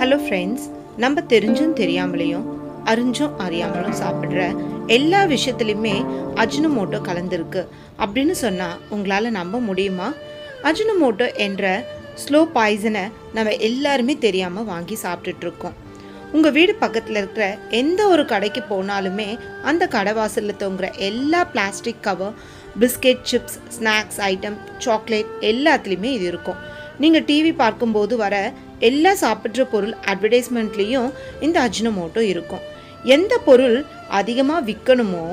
Hello friends நம்ம தெரிஞ்சும் தெரியாமலேயும் அறிஞ்சும் அறியாமலும் சாப்பிட்ற எல்லா விஷயத்துலையுமே அஜினமோட்டோ கலந்துருக்கு. அப்படின்னு சொன்னால் உங்களால் நம்ப முடியுமா? அஜினமோட்டோ என்ற ஸ்லோ பாய்சனை நம்ம எல்லாருமே தெரியாமல் வாங்கி சாப்பிட்டுட்ருக்கோம். உங்கள் வீடு பக்கத்தில் இருக்கிற எந்த ஒரு கடைக்கு போனாலுமே அந்த கடை வாசலில் தொங்குற எல்லா plastic cover biscuit chips snacks item chocolate எல்லாத்துலேயுமே இது இருக்கும். நீங்கள் டிவி பார்க்கும்போது வர எல்லா சாப்பிட்ற பொருள் அட்வர்டைஸ்மெண்ட்லேயும் இந்த அஜினமோட்டோ இருக்கும். எந்த பொருள் அதிகமாக விற்கணுமோ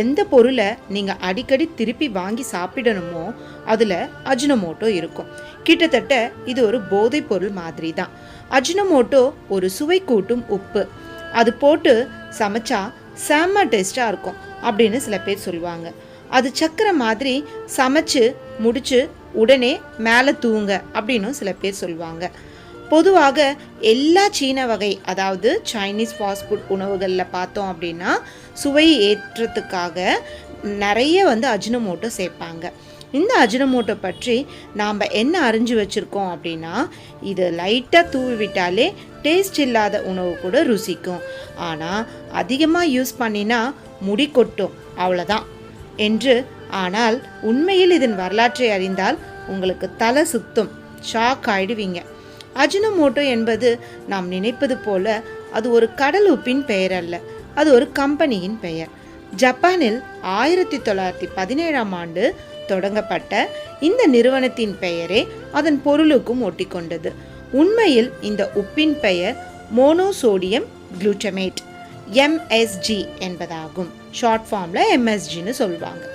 எந்த பொருளை நீங்கள் அடிக்கடி திருப்பி வாங்கி சாப்பிடணுமோ அதில் அஜினமோட்டோ இருக்கும். கிட்டத்தட்ட இது ஒரு போதைப் பொருள் மாதிரி தான் அஜினமோட்டோ ஒரு சுவை கூட்டும் உப்பு. அது போட்டு சமைச்சா செம்ம டேஸ்ட்டாக இருக்கும் அப்படின்னு சில பேர் சொல்லுவாங்க. அது சக்கரை மாதிரி சமைச்சு முடிச்சு உடனே மேலே தூங்க அப்படின்னும் சில பேர் சொல்லுவாங்க. பொதுவாக எல்லா சீன வகை அதாவது சைனீஸ் ஃபாஸ்ட் ஃபுட் உணவுகளில் பார்த்தோம் அப்படின்னா சுவை ஏற்றத்துக்காக நிறைய வந்து அஜினமோட்டோ சேர்ப்பாங்க. இந்த அஜினமோட்டோ பற்றி நாம் என்ன அறிஞ்சு வச்சுருக்கோம் அப்படின்னா இது லைட்டாக தூவி விட்டாலே டேஸ்ட் இல்லாத உணவு கூட ருசிக்கும். ஆனால் அதிகமாக யூஸ் பண்ணினா முடி கொட்டும். அவ்வளோதான் என்று ஆனால் உண்மையில் இதன் வரலாற்றை அறிந்தால் உங்களுக்கு தலை சுத்தும். ஷாக் ஆயிடுவீங்க. அஜினமோட்டோ என்பது நாம் நினைப்பது போல அது ஒரு கடல் உப்பின் பெயர் அல்ல அது ஒரு கம்பெனியின் பெயர். ஜப்பானில் ஆயிரத்தி தொள்ளாயிரத்தி பதினேழாம் ஆண்டு தொடங்கப்பட்ட இந்த நிறுவனத்தின் பெயரே அதன் பொருளுக்கும் ஒட்டிக்கொண்டது. உண்மையில் இந்த உப்பின் பெயர் மோனோசோடியம் குளூட்டமேட் எம்எஸ்ஜி என்பதாகும். ஷார்ட் ஃபார்மில் எம்எஸ்ஜின்னு சொல்லுவாங்க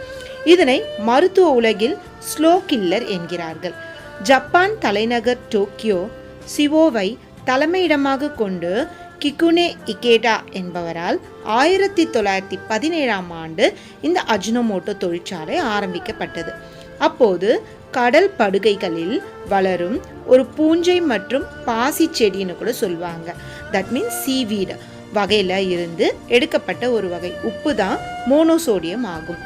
இதனை மருத்துவ உலகில் ஸ்லோ கில்லர் என்கிறார்கள். ஜப்பான் தலைநகர் டோக்கியோ சிவோவை தலைமையிடமாக கொண்டு கிகுனே இகேடா என்பவரால் ஆயிரத்தி தொள்ளாயிரத்தி பதினேழாம் ஆண்டு இந்த அஜினோமோட்டோ தொழிற்சாலை ஆரம்பிக்கப்பட்டது. அப்போது கடல் படுகைகளில் வளரும் ஒரு பூஞ்சை மற்றும் பாசி செடின்னு கூட சொல்லுவாங்க. தட் மீன்ஸ் சீவீடு வகையில் இருந்து எடுக்கப்பட்ட ஒரு வகை உப்பு தான் மோனோசோடியம் ஆகும்.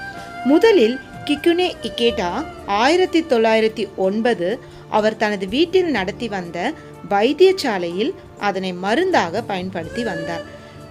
முதலில் கிக்குனே இகேட்டா ஆயிரத்தி தொள்ளாயிரத்தி ஒன்பது அவர் தனது வீட்டில் நடத்தி வந்த வைத்தியசாலையில் அதனை மருந்தாக பயன்படுத்தி வந்தார்.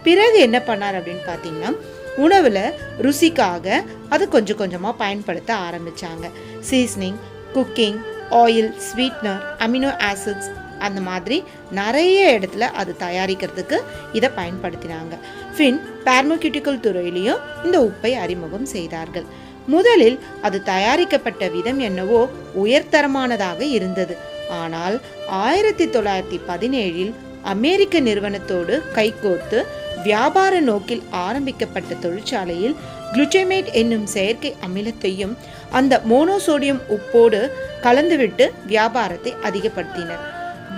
பிறகு என்ன பண்ணார் அப்படின்னு பார்த்தீங்கன்னா உணவில் ருசிக்காக அதை கொஞ்சம் கொஞ்சமாக பயன்படுத்த ஆரம்பித்தாங்க seasoning cooking oil sweetener amino acids அந்த மாதிரி நிறைய இடத்துல அது தயாரிக்கிறதுக்கு இதை பயன்படுத்தினாங்க. ஃபின் பார்மோக்யூட்டிக்கல் துறையிலையும் இந்த உப்பை அறிமுகம் செய்தார்கள். முதலில் அது தயாரிக்கப்பட்ட விதம் என்னவோ உயர்தரமானதாக இருந்தது. ஆனால் ஆயிரத்தி தொள்ளாயிரத்தி பதினேழில் அமெரிக்க நிறுவனத்தோடு கைகோர்த்து வியாபார நோக்கில் ஆரம்பிக்கப்பட்ட தொழிற்சாலையில் குளுட்டமேட் என்னும் செயற்கை அமிலத்தையும் அந்த மோனோசோடியம் உப்போடு கலந்துவிட்டு வியாபாரத்தை அதிகப்படுத்தினர்.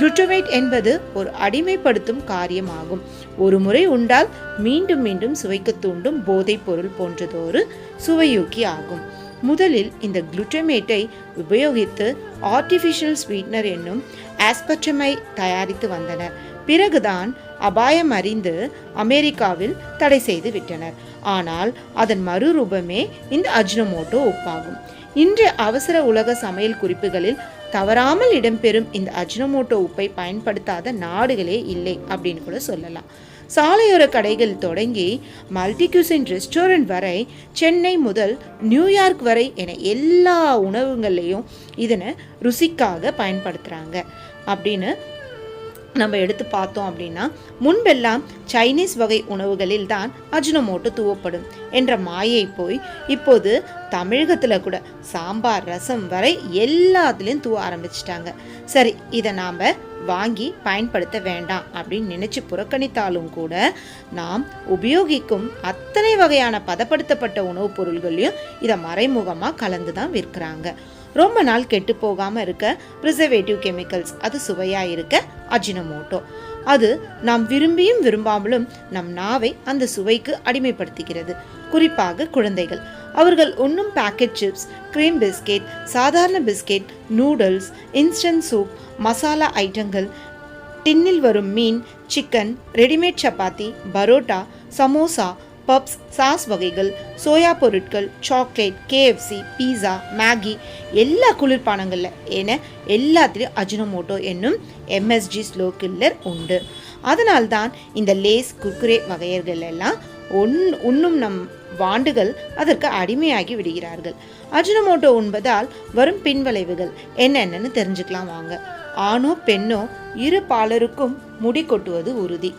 குளுட்டமேட் என்பது ஒரு அடிமைப்படுத்தும் காரியமாகும். ஒரு முறை உண்டால் மீண்டும் மீண்டும் சுவைக்க தூண்டும் போதைப் பொருள் போன்றதொரு சுவையூக்கி ஆகும். முதலில் இந்த குளுட்டமேட்டை உபயோகித்து ஆர்டிஃபிஷியல் ஸ்வீட்னர் என்னும் ஆஸ்பட்ரமை தயாரித்து வந்தனர். பிறகுதான் அபாயம் அறிந்து அமெரிக்காவில் தடை செய்து விட்டனர். ஆனால் அதன் மறுரூபமே இந்த அஜ்னமோட்டோ உப்பாகும். இன்றைய அவசர உலக சமையல் குறிப்புகளில் தவறாமல் இடம்பெறும் இந்த அஜினமோட்டோ உப்பை பயன்படுத்தாத நாடுகளே இல்லை அப்படின்னு கூட சொல்லலாம். சாலையோர கடைகள் தொடங்கி மல்டிகியூசின் ரெஸ்டாரண்ட் வரை சென்னை முதல் நியூயார்க் வரை என எல்லா உணவுகள்லையும் இதனை ருசிக்காக பயன்படுத்துகிறாங்க அப்படின்னு நம்ம எடுத்து பார்த்தோம் அப்படின்னா முன்பெல்லாம் சைனீஸ் வகை உணவுகளில் தான் அஜினமோட்டோ தூவப்படும் என்ற மாயை போய் இப்போது தமிழகத்தில் கூட சாம்பார் ரசம் வரை எல்லாத்துலேயும் தூவ ஆரம்பிச்சிட்டாங்க. சரி இதை நாம் வாங்கி பயன்படுத்த வேண்டாம் அப்படின்னு நினச்சி புறக்கணித்தாலும் கூட நாம் உபயோகிக்கும் அத்தனை வகையான பதப்படுத்தப்பட்ட உணவுப் பொருள்களையும் இதை மறைமுகமாக கலந்து தான் விற்கிறாங்க. ரொம்ப நாள் கெட்டு போகாமல் இருக்க ப்ரிசர்வேட்டிவ் கெமிக்கல்ஸ் அது சுவையாக இருக்க அஜினமோட்டோ. அது நாம் விரும்பியும் விரும்பாமலும் நம் நாவை அந்த சுவைக்கு அடிமைப்படுத்துகிறது. குறிப்பாக குழந்தைகள். அவர்கள் உண்ணும் பேக்கெட் சிப்ஸ் க்ரீம் பிஸ்கெட் சாதாரண biscuit noodles instant soup masala ஐட்டங்கள் டின்னில் வரும் மீன் chicken readymade chapati parotta samosa puffs sauce வகைகள் சோயா பொருட்கள் சாக்லேட் கேஎஃப்சி பீஸா மேகி எல்லா குளிர்பானங்களில் என எல்லாத்துலேயும் அஜினோமோட்டோ என்னும் எம்எஸ்ஜி ஸ்லோ கில்லர் உண்டு. அதனால்தான் இந்த லேஸ் குர்குரே வகையர்கள் எல்லாம் ஒன் உண்ணும் நம் வாண்டுகள் அதற்கு அடிமையாகி விடுகிறார்கள். அஜினோமோட்டோ உண்பதால் வரும் பின்விளைவுகள் என்னென்னு தெரிஞ்சுக்கலாம் வாங்க. ஆணோ பெண்ணோ இரு பாலருக்கும் முடி கொட்டுவது உறுதி.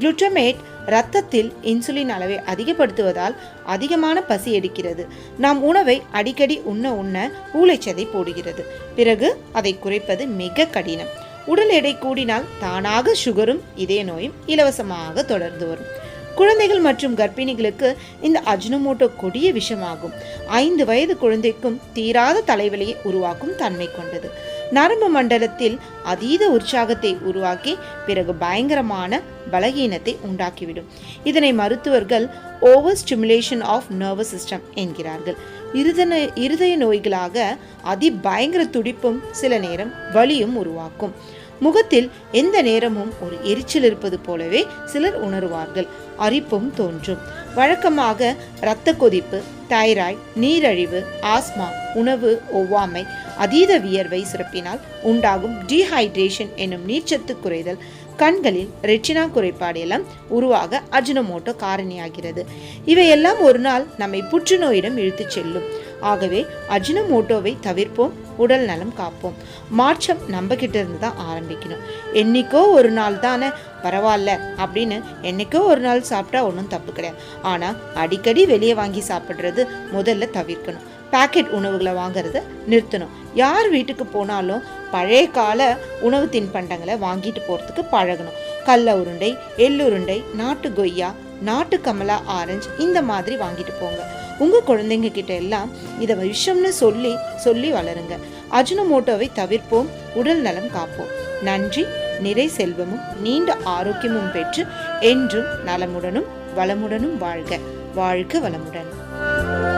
குளுட்டமேட் இரத்தத்தில் இன்சுலின் அளவை அதிகப்படுத்துவதால் அதிகமான பசி எடுக்கிறது. நாம் உணவை அடிக்கடி உண்ண உண்ண ஊளைச்சதை போடுகிறது. பிறகு அதை குறைப்பது மிக கடினம். உடல் எடை கூடினால் தானாக சுகரும் இதய நோயும் இலவசமாக தொடர்ந்து வரும். குழந்தைகள் மற்றும் கர்ப்பிணிகளுக்கு இந்த அஜ்னமோட்டோ கொடிய விஷமாகும். ஐந்து வயது குழந்தைக்கும் தீராத தலைவலியை உருவாக்கும் தன்மை கொண்டது. நரம்பு மண்டலத்தில் அதீத உற்சாகத்தை உருவாக்கி பிறகு பயங்கரமான பலகீனத்தை உண்டாக்கிவிடும். இதனை மருத்துவர்கள் over stimulation of nervous system என்கிறார்கள். இருதய இருதய நோய்களாக அதி பயங்கர துடிப்பும் சில நேரம் வலியும் உருவாக்கும். முகத்தில் எந்த நேரமும் ஒரு எரிச்சல் இருப்பது போலவே சிலர் உணருவார்கள். அரிப்பும் தோன்றும். வழக்கமாக இரத்த கொதிப்பு தைராய்டு நீரழிவு ஆஸ்மா உணவு ஒவ்வாமை அதீத வியர்வை சுரப்பினால் உண்டாகும் டீஹைட்ரேஷன் என்னும் நீர்ச்சத்து குறைதல் கண்களில் ரெட்டினா குறைபாடு எல்லாம் உருவாக அஜினமோட்டோ காரணியாகிறது. இவையெல்லாம் ஒரு நாள் நம்மை புற்றுநோயிடம் இழுத்துச் செல்லும். ஆகவே அஜினோமோட்டோவை தவிர்ப்போம் உடல் நலம் காப்போம். மாற்றம் நம்மகிட்ட இருந்து தான் ஆரம்பிக்கணும். என்னைக்கோ ஒரு நாள் தானே பரவாயில்ல அப்படின்னு என்னைக்கோ ஒரு நாள் சாப்பிட்டா ஒன்றும் தப்பு கிடையாது. ஆனால் அடிக்கடி வெளியே வாங்கி சாப்பிட்றது முதல்ல தவிர்க்கணும். பேக்கெட் உணவுகளை வாங்குறத நிறுத்தணும். யார் வீட்டுக்கு போனாலும் பழைய கால உணவு தின்பண்டங்களை வாங்கிட்டு போகிறதுக்கு பழகணும். கடல உருண்டை எள்ளுருண்டை நாட்டு கொய்யா நாட்டு கமலா ஆரஞ்சு இந்த மாதிரி வாங்கிட்டு போங்க. உங்கள் குழந்தைங்க கிட்ட எல்லாம் இதை விஷம்னு சொல்லி சொல்லி வளருங்க. அஜினோமோட்டோவை தவிர்ப்போம் உடல் நலம் காப்போம். நன்றி நிறை செல்வமும் நீண்ட ஆரோக்கியமும் பெற்று என்றும் நலமுடனும் வளமுடனும் வாழ்க. வாழ்க வளமுடன்.